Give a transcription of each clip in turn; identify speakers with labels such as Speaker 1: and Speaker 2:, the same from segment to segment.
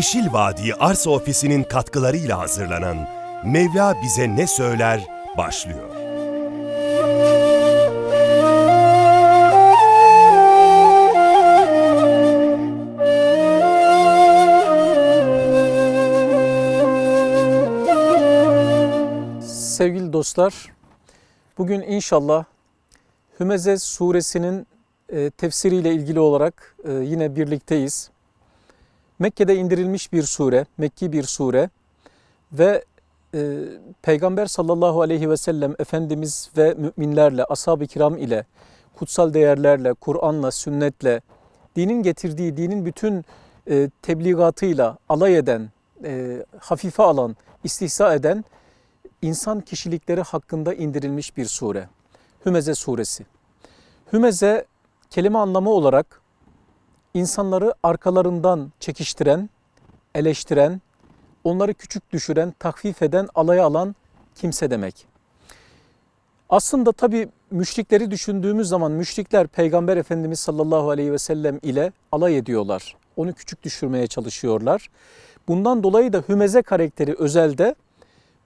Speaker 1: Yeşil Vadi Arsa Ofisi'nin katkılarıyla hazırlanan Mevla Bize Ne Söyler başlıyor.
Speaker 2: Sevgili dostlar, bugün inşallah Hümeze suresinin e, tefsiriyle ilgili olarak e, yine birlikteyiz. Mekke'de indirilmiş bir sure, Mekki bir sure ve e, Peygamber sallallahu aleyhi ve sellem Efendimiz ve müminlerle, ashab-ı kiram ile, kutsal değerlerle, Kur'an'la, sünnetle, dinin getirdiği, dinin bütün e, tebligatıyla alay eden, e, hafife alan, istihza eden insan kişilikleri hakkında indirilmiş bir sure. Hümeze suresi. Hümeze kelime anlamı olarak insanları arkalarından çekiştiren, eleştiren, onları küçük düşüren, takfif eden, alaya alan kimse demek. Aslında tabi müşrikleri düşündüğümüz zaman müşrikler Peygamber Efendimiz sallallahu aleyhi ve sellem ile alay ediyorlar. Onu küçük düşürmeye çalışıyorlar. Bundan dolayı da Hümeze karakteri özelde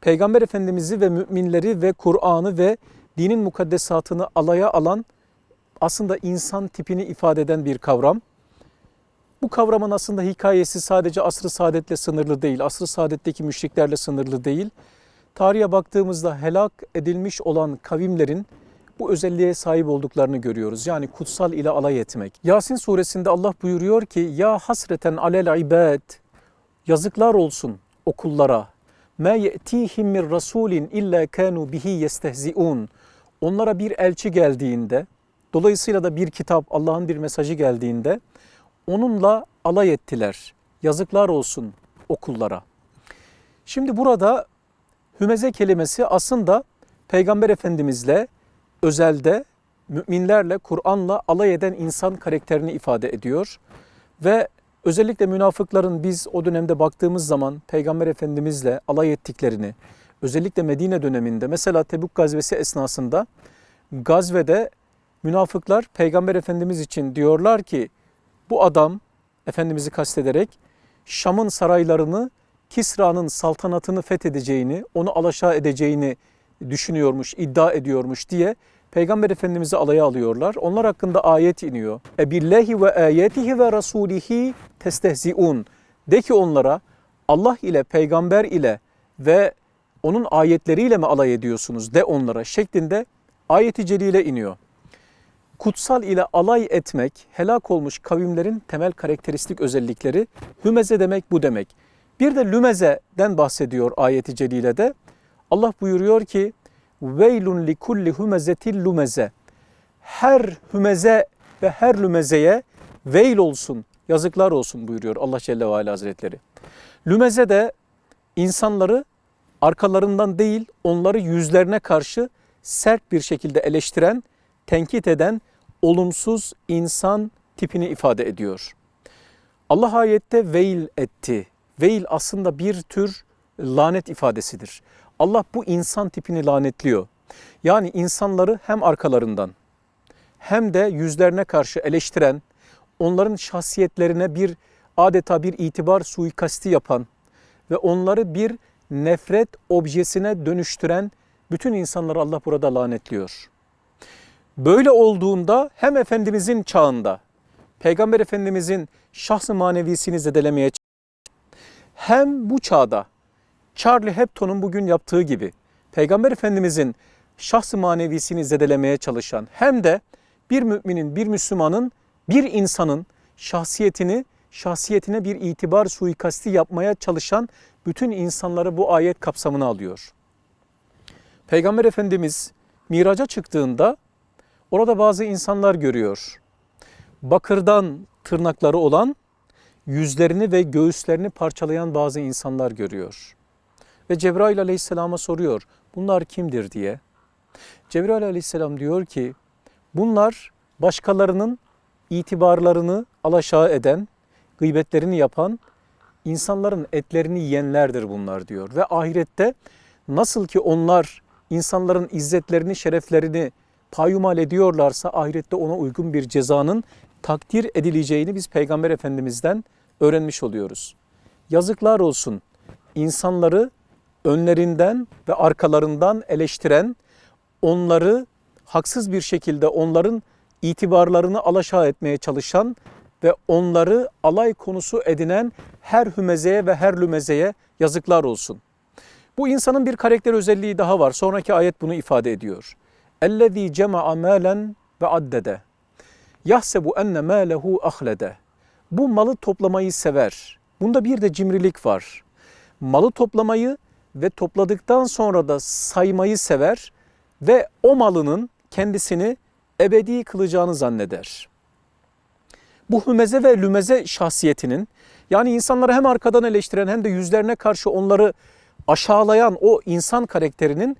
Speaker 2: Peygamber Efendimiz'i ve müminleri ve Kur'an'ı ve dinin mukaddesatını alaya alan aslında insan tipini ifade eden bir kavram. Bu kavramın aslında hikayesi sadece asr-ı saadetle sınırlı değil, asr-ı saadetteki müşriklerle sınırlı değil. Tarihe baktığımızda helak edilmiş olan kavimlerin bu özelliğe sahip olduklarını görüyoruz. Yani kutsal ile alay etmek. Yasin suresinde Allah buyuruyor ki ya hasreten alel ibad yazıklar olsun okullara, ma ye'tihim min rasulin illa kanu bihi yestehziun. Onlara bir elçi geldiğinde, dolayısıyla da bir kitap, Allah'ın bir mesajı geldiğinde onunla alay ettiler. Yazıklar olsun okullara. Şimdi burada hümeze kelimesi aslında Peygamber Efendimizle özelde müminlerle, Kur'an'la alay eden insan karakterini ifade ediyor. Ve özellikle münafıkların biz o dönemde baktığımız zaman Peygamber Efendimizle alay ettiklerini, özellikle Medine döneminde mesela Tebük gazvesi esnasında gazvede münafıklar Peygamber Efendimiz için diyorlar ki bu adam Efendimiz'i kastederek Şam'ın saraylarını Kisra'nın saltanatını fethedeceğini, onu alaşağı edeceğini düşünüyormuş, iddia ediyormuş diye Peygamber Efendimiz'i alaya alıyorlar. Onlar hakkında ayet iniyor. E billahi ve ayetihi ve rasulihi testehziun. De ki onlara Allah ile, peygamber ile ve onun ayetleriyle mi alay ediyorsunuz de onlara şeklinde ayeti celile iniyor. Kutsal ile alay etmek helak olmuş kavimlerin temel karakteristik özellikleri. Hümeze demek bu demek. Bir de lümeze'den bahsediyor ayeti celilede. Allah buyuruyor ki veylun li kulli humezetil lumeze. Her hümeze ve her lümezeye veil olsun, yazıklar olsun buyuruyor Allah Celle ve Ala Hazretleri. Lümeze de insanları arkalarından değil onları yüzlerine karşı sert bir şekilde eleştiren, tenkit eden olumsuz insan tipini ifade ediyor. Allah ayette veil etti. Veil aslında bir tür lanet ifadesidir. Allah bu insan tipini lanetliyor. Yani insanları hem arkalarından hem de yüzlerine karşı eleştiren, onların şahsiyetlerine bir adeta bir itibar suikasti yapan ve onları bir nefret objesine dönüştüren bütün insanları Allah burada lanetliyor. Böyle olduğunda hem Efendimizin çağında, Peygamber Efendimizin şahsı manevisini zedelemeye hem bu çağda Charlie Hebdo'nun bugün yaptığı gibi Peygamber Efendimizin şahsı manevisini zedelemeye çalışan hem de bir müminin, bir Müslümanın, bir insanın şahsiyetini, şahsiyetine bir itibar suikasti yapmaya çalışan bütün insanları bu ayet kapsamına alıyor. Peygamber Efendimiz miraca çıktığında orada bazı insanlar görüyor. Bakırdan tırnakları olan, yüzlerini ve göğüslerini parçalayan bazı insanlar görüyor. Ve Cebrail aleyhisselama soruyor bunlar kimdir diye. Cebrail aleyhisselam diyor ki bunlar başkalarının itibarlarını alaşağı eden, gıybetlerini yapan, insanların etlerini yiyenlerdir bunlar diyor. Ve ahirette nasıl ki onlar insanların izzetlerini, şereflerini payumal ediyorlarsa ahirette ona uygun bir cezanın takdir edileceğini biz Peygamber Efendimiz'den öğrenmiş oluyoruz. yazıklar olsun insanları önlerinden ve arkalarından eleştiren, onları haksız bir şekilde onların itibarlarını alaşağı etmeye çalışan ve onları alay konusu edinen her hümezeye ve her lümezeye yazıklar olsun. Bu insanın bir karakter özelliği daha var. Sonraki ayet bunu ifade ediyor. Ellezî cema'a mâlen ve addede. Yahsebu enne mâlehu ahlede. Bu malı toplamayı sever. Bunda bir de cimrilik var. Malı toplamayı ve topladıktan sonra da saymayı sever ve o malının kendisini ebedi kılacağını zanneder. Bu hümeze ve lümeze şahsiyetinin yani insanları hem arkadan eleştiren hem de yüzlerine karşı onları aşağılayan o insan karakterinin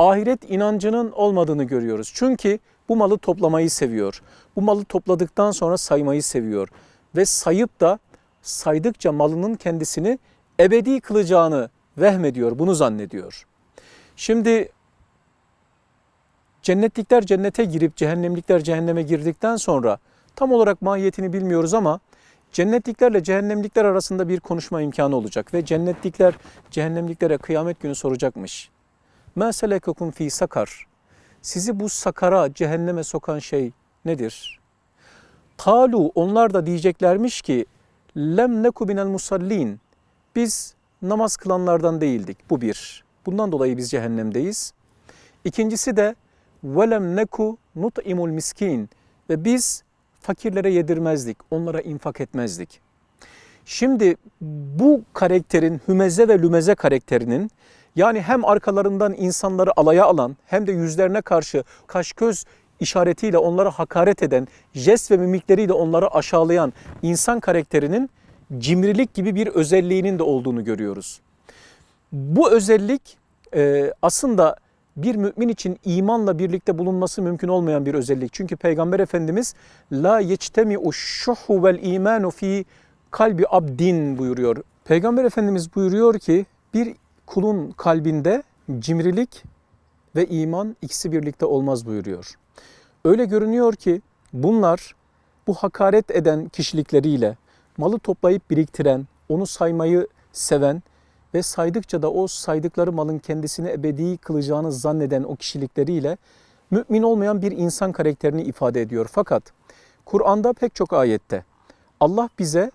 Speaker 2: ahiret inancının olmadığını görüyoruz. Çünkü bu malı toplamayı seviyor. Bu malı topladıktan sonra saymayı seviyor. Ve sayıp da saydıkça malının kendisini ebedi kılacağını vehmediyor, bunu zannediyor. Şimdi cennetlikler cennete girip cehennemlikler cehenneme girdikten sonra tam olarak mahiyetini bilmiyoruz ama cennetliklerle cehennemlikler arasında bir konuşma imkanı olacak ve cennetlikler cehennemliklere kıyamet günü soracakmış. مَا سَلَكَكُمْ fi sakar. Sizi bu sakara, cehenneme sokan şey nedir? Kalu onlar da diyeceklermiş ki lem neku minel musallin. Biz namaz kılanlardan değildik. Bu bir. Bundan dolayı biz cehennemdeyiz. İkincisi de velem neku nut'imul miskin ve biz fakirlere yedirmezdik, onlara infak etmezdik. Şimdi bu karakterin hümeze ve lümeze karakterinin yani hem arkalarından insanları alaya alan hem de yüzlerine karşı kaş göz işaretiyle onlara hakaret eden, jest ve mimikleriyle onları aşağılayan insan karakterinin cimrilik gibi bir özelliğinin de olduğunu görüyoruz. Bu özellik e, aslında bir mümin için imanla birlikte bulunması mümkün olmayan bir özellik. Çünkü Peygamber Efendimiz la yeçtemi'u şuhu vel imanu fi kalbi abdin buyuruyor. Peygamber Efendimiz buyuruyor ki bir kulun kalbinde cimrilik ve iman ikisi birlikte olmaz buyuruyor. Öyle görünüyor ki bunlar bu hakaret eden kişilikleriyle malı toplayıp biriktiren, onu saymayı seven ve saydıkça da o saydıkları malın kendisini ebedi kılacağını zanneden o kişilikleriyle mümin olmayan bir insan karakterini ifade ediyor. Fakat Kur'an'da pek çok ayette Allah bize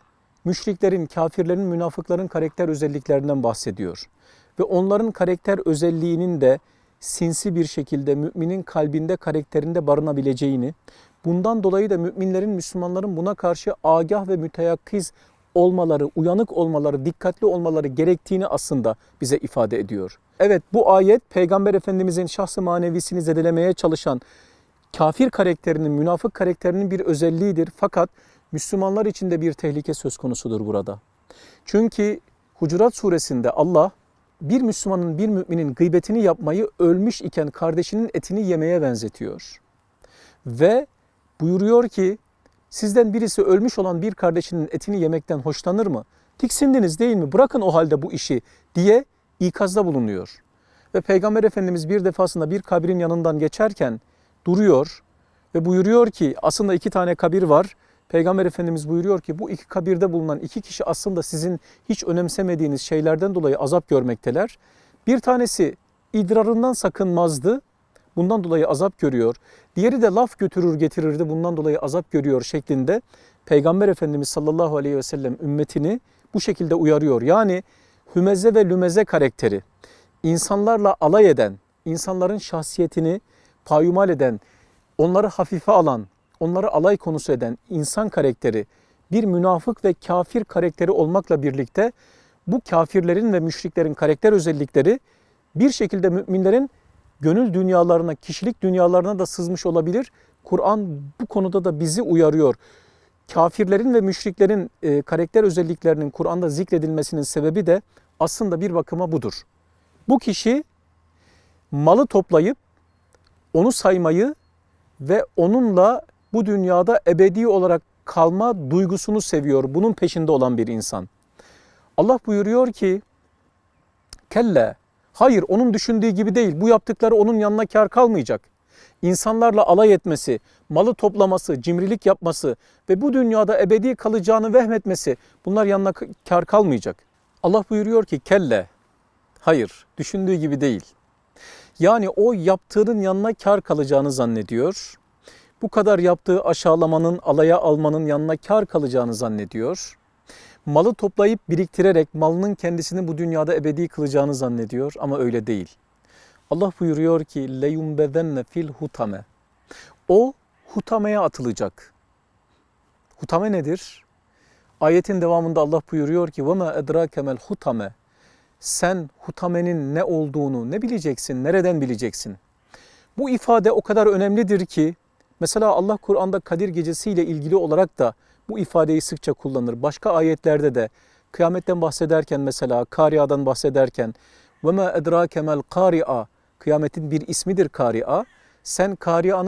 Speaker 2: müşriklerin, kafirlerin, münafıkların karakter özelliklerinden bahsediyor. Ve onların karakter özelliğinin de sinsi bir şekilde müminin kalbinde, karakterinde barınabileceğini, bundan dolayı da müminlerin, Müslümanların buna karşı agah ve müteyakkiz olmaları, uyanık olmaları, dikkatli olmaları gerektiğini aslında bize ifade ediyor. Evet bu ayet Peygamber Efendimizin şahsı manevisini zedelemeye çalışan kafir karakterinin, münafık karakterinin bir özelliğidir. Fakat Müslümanlar için de bir tehlike söz konusudur burada. Çünkü Hucurat suresinde Allah bir Müslümanın, bir müminin gıybetini yapmayı ölmüş iken kardeşinin etini yemeye benzetiyor. Ve buyuruyor ki sizden birisi ölmüş olan bir kardeşinin etini yemekten hoşlanır mı? Tiksindiniz değil mi? Bırakın o halde bu işi diye ikazda bulunuyor. Ve Peygamber Efendimiz bir defasında bir kabirin yanından geçerken duruyor ve buyuruyor ki aslında iki tane kabir var. Peygamber Efendimiz buyuruyor ki bu iki kabirde bulunan iki kişi aslında sizin hiç önemsemediğiniz şeylerden dolayı azap görmekteler. Bir tanesi idrarından sakınmazdı. Bundan dolayı azap görüyor. Diğeri de laf götürür getirirdi. Bundan dolayı azap görüyor şeklinde Peygamber Efendimiz sallallahu aleyhi ve sellem ümmetini bu şekilde uyarıyor. Yani hümeze ve lümeze karakteri insanlarla alay eden, insanların şahsiyetini payumal eden, onları hafife alan, onları alay konusu eden insan karakteri bir münafık ve kafir karakteri olmakla birlikte bu kafirlerin ve müşriklerin karakter özellikleri bir şekilde müminlerin gönül dünyalarına, kişilik dünyalarına da sızmış olabilir. Kur'an bu konuda da bizi uyarıyor. Kafirlerin ve müşriklerin e, karakter özelliklerinin Kur'an'da zikredilmesinin sebebi de aslında bir bakıma budur. Bu kişi malı toplayıp onu saymayı ve onunla bu dünyada ebedi olarak kalma duygusunu seviyor. Bunun peşinde olan bir insan. Allah buyuruyor ki kelle hayır onun düşündüğü gibi değil. Bu yaptıkları onun yanına kar kalmayacak. İnsanlarla alay etmesi, malı toplaması, cimrilik yapması ve bu dünyada ebedi kalacağını vehmetmesi bunlar yanına kar kalmayacak. Allah buyuruyor ki kelle. Hayır, düşündüğü gibi değil. Yani o yaptığının yanına kar kalacağını zannediyor Bu kadar yaptığı aşağılamanın, alaya almanın yanına kar kalacağını zannediyor. Malı toplayıp biriktirerek malının kendisini bu dünyada ebedi kılacağını zannediyor ama öyle değil. Allah buyuruyor ki leyumbezenne fil hutame. O hutameye atılacak. Hutame nedir? Ayetin devamında Allah buyuruyor ki وَمَا اَدْرَاكَ hutame. Sen hutamenin ne olduğunu ne bileceksin, nereden bileceksin? Bu ifade o kadar önemlidir ki Mesela Allah Kur'an'da Kadir Gecesi ile ilgili olarak da bu ifadeyi sıkça kullanır. Başka ayetlerde de kıyametten bahsederken mesela Karia'dan bahsederken ve ma edrake mel kari'a kıyametin bir ismidir Kari'a. Sen Karia'nın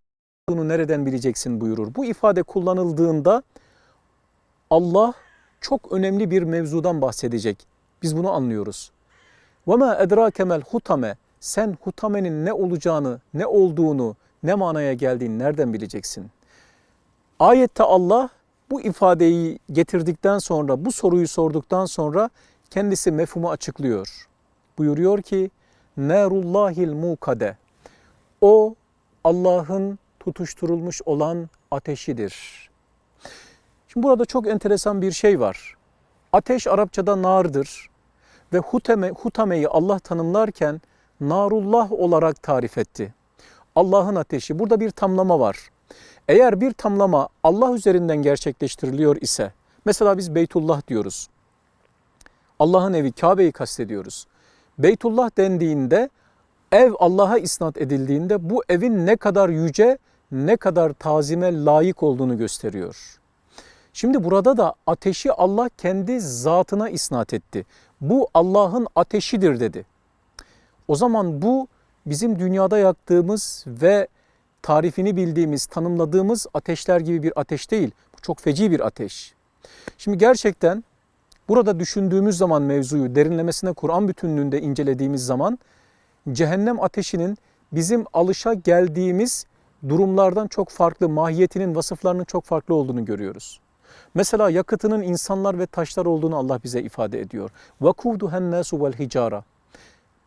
Speaker 2: olduğunu nereden bileceksin buyurur. Bu ifade kullanıldığında Allah çok önemli bir mevzudan bahsedecek. Biz bunu anlıyoruz. Ve ma edrake mel hutame sen hutamenin ne olacağını, ne olduğunu, ne manaya geldiğini nereden bileceksin? Ayette Allah bu ifadeyi getirdikten sonra, bu soruyu sorduktan sonra kendisi mefhumu açıklıyor. Buyuruyor ki, Nerullahil mukade. O Allah'ın tutuşturulmuş olan ateşidir. Şimdi burada çok enteresan bir şey var. Ateş Arapçada nardır ve hutame, hutameyi Allah tanımlarken narullah olarak tarif etti. Allah'ın ateşi. Burada bir tamlama var. Eğer bir tamlama Allah üzerinden gerçekleştiriliyor ise, mesela biz Beytullah diyoruz. Allah'ın evi Kabe'yi kastediyoruz. Beytullah dendiğinde ev Allah'a isnat edildiğinde bu evin ne kadar yüce, ne kadar tazime layık olduğunu gösteriyor. Şimdi burada da ateşi Allah kendi zatına isnat etti. Bu Allah'ın ateşidir dedi. O zaman bu bizim dünyada yaktığımız ve tarifini bildiğimiz, tanımladığımız ateşler gibi bir ateş değil. Bu çok feci bir ateş. Şimdi gerçekten burada düşündüğümüz zaman mevzuyu derinlemesine Kur'an bütünlüğünde incelediğimiz zaman cehennem ateşinin bizim alışa geldiğimiz durumlardan çok farklı, mahiyetinin, vasıflarının çok farklı olduğunu görüyoruz. Mesela yakıtının insanlar ve taşlar olduğunu Allah bize ifade ediyor. وَكُودُهَا النَّاسُ وَالْحِجَارَةِ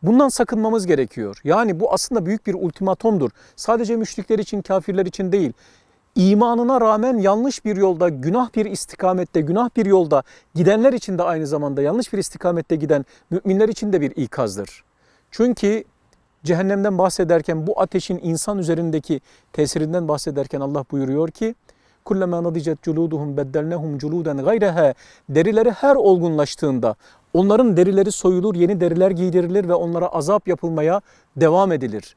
Speaker 2: Bundan sakınmamız gerekiyor. Yani bu aslında büyük bir ultimatomdur. Sadece müşrikler için, kafirler için değil. İmanına rağmen yanlış bir yolda, günah bir istikamette, günah bir yolda gidenler için de aynı zamanda yanlış bir istikamette giden müminler için de bir ikazdır. Çünkü cehennemden bahsederken bu ateşin insan üzerindeki tesirinden bahsederken Allah buyuruyor ki kullama nadicet culuduhum beddelnehum culuden gayreha derileri her olgunlaştığında onların derileri soyulur, yeni deriler giydirilir ve onlara azap yapılmaya devam edilir.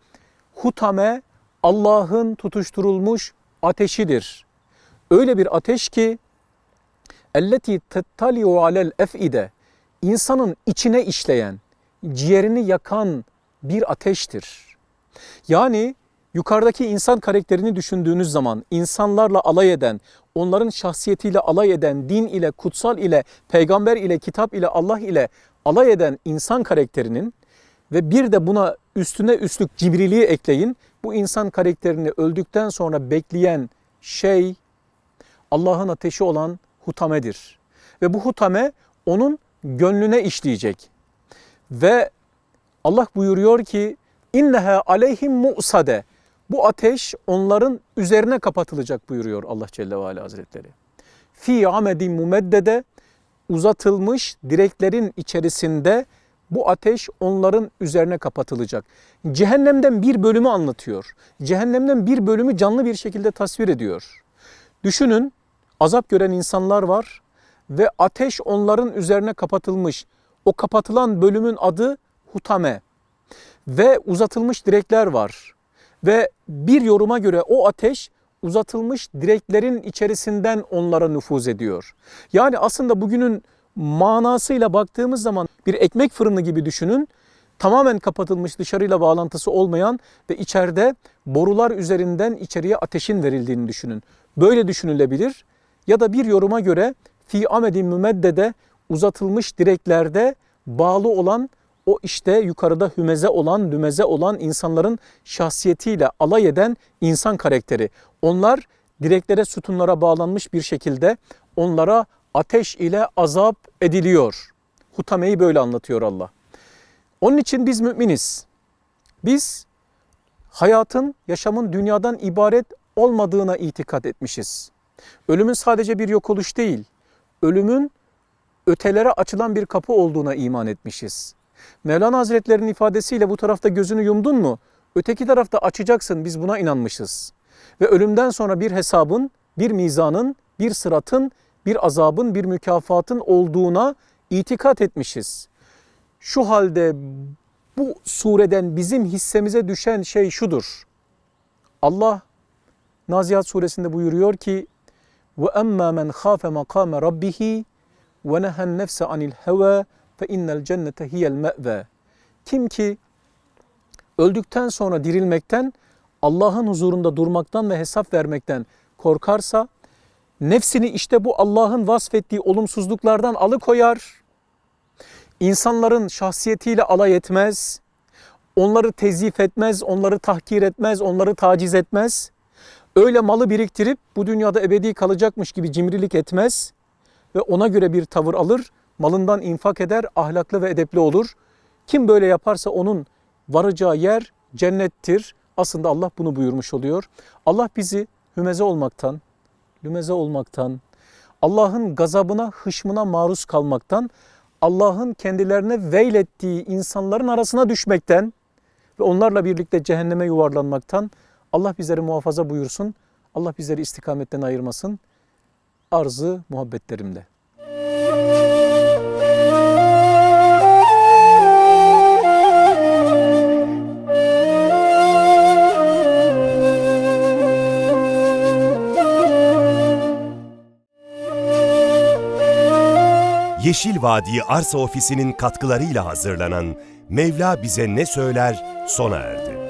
Speaker 2: Hutame Allah'ın tutuşturulmuş ateşidir. Öyle bir ateş ki elleti tettaliu alel efide insanın içine işleyen, ciğerini yakan bir ateştir. Yani yukarıdaki insan karakterini düşündüğünüz zaman insanlarla alay eden, onların şahsiyetiyle alay eden, din ile, kutsal ile, peygamber ile, kitap ile, Allah ile alay eden insan karakterinin ve bir de buna üstüne üstlük cibriliği ekleyin. Bu insan karakterini öldükten sonra bekleyen şey Allah'ın ateşi olan hutamedir. Ve bu hutame onun gönlüne işleyecek. Ve Allah buyuruyor ki inneha aleyhim mu'sade. Bu ateş onların üzerine kapatılacak buyuruyor Allah Celle ve Ala Hazretleri. Fi amedin mumeddede uzatılmış direklerin içerisinde bu ateş onların üzerine kapatılacak. Cehennemden bir bölümü anlatıyor. Cehennemden bir bölümü canlı bir şekilde tasvir ediyor. Düşünün azap gören insanlar var ve ateş onların üzerine kapatılmış. O kapatılan bölümün adı hutame ve uzatılmış direkler var. Ve bir yoruma göre o ateş uzatılmış direklerin içerisinden onlara nüfuz ediyor. Yani aslında bugünün manasıyla baktığımız zaman bir ekmek fırını gibi düşünün. Tamamen kapatılmış dışarıyla bağlantısı olmayan ve içeride borular üzerinden içeriye ateşin verildiğini düşünün. Böyle düşünülebilir. Ya da bir yoruma göre fi amedin mümeddede uzatılmış direklerde bağlı olan o işte yukarıda hümeze olan, dümeze olan insanların şahsiyetiyle alay eden insan karakteri. Onlar direklere, sütunlara bağlanmış bir şekilde onlara ateş ile azap ediliyor. Hutame'yi böyle anlatıyor Allah. Onun için biz müminiz. Biz hayatın, yaşamın dünyadan ibaret olmadığına itikat etmişiz. Ölümün sadece bir yok oluş değil, ölümün ötelere açılan bir kapı olduğuna iman etmişiz. Mevlana Hazretleri'nin ifadesiyle bu tarafta gözünü yumdun mu, öteki tarafta açacaksın biz buna inanmışız. Ve ölümden sonra bir hesabın, bir mizanın, bir sıratın, bir azabın, bir mükafatın olduğuna itikat etmişiz. Şu halde bu sureden bizim hissemize düşen şey şudur. Allah Nazihat suresinde buyuruyor ki ve emma men khafe makame rabbihi ve nehen nefse anil heva fe innel cennete hiyel me've. Kim ki öldükten sonra dirilmekten, Allah'ın huzurunda durmaktan ve hesap vermekten korkarsa, nefsini işte bu Allah'ın vasfettiği olumsuzluklardan alıkoyar, insanların şahsiyetiyle alay etmez, onları tezif etmez, onları tahkir etmez, onları taciz etmez. Öyle malı biriktirip bu dünyada ebedi kalacakmış gibi cimrilik etmez ve ona göre bir tavır alır, malından infak eder, ahlaklı ve edepli olur. Kim böyle yaparsa onun varacağı yer cennettir. Aslında Allah bunu buyurmuş oluyor. Allah bizi hümeze olmaktan, lümeze olmaktan, Allah'ın gazabına, hışmına maruz kalmaktan, Allah'ın kendilerine veylettiği insanların arasına düşmekten ve onlarla birlikte cehenneme yuvarlanmaktan Allah bizleri muhafaza buyursun. Allah bizleri istikametten ayırmasın. Arzı muhabbetlerimle.
Speaker 1: Yeşil Vadi Arsa Ofisi'nin katkılarıyla hazırlanan Mevla Bize Ne Söyler sona erdi.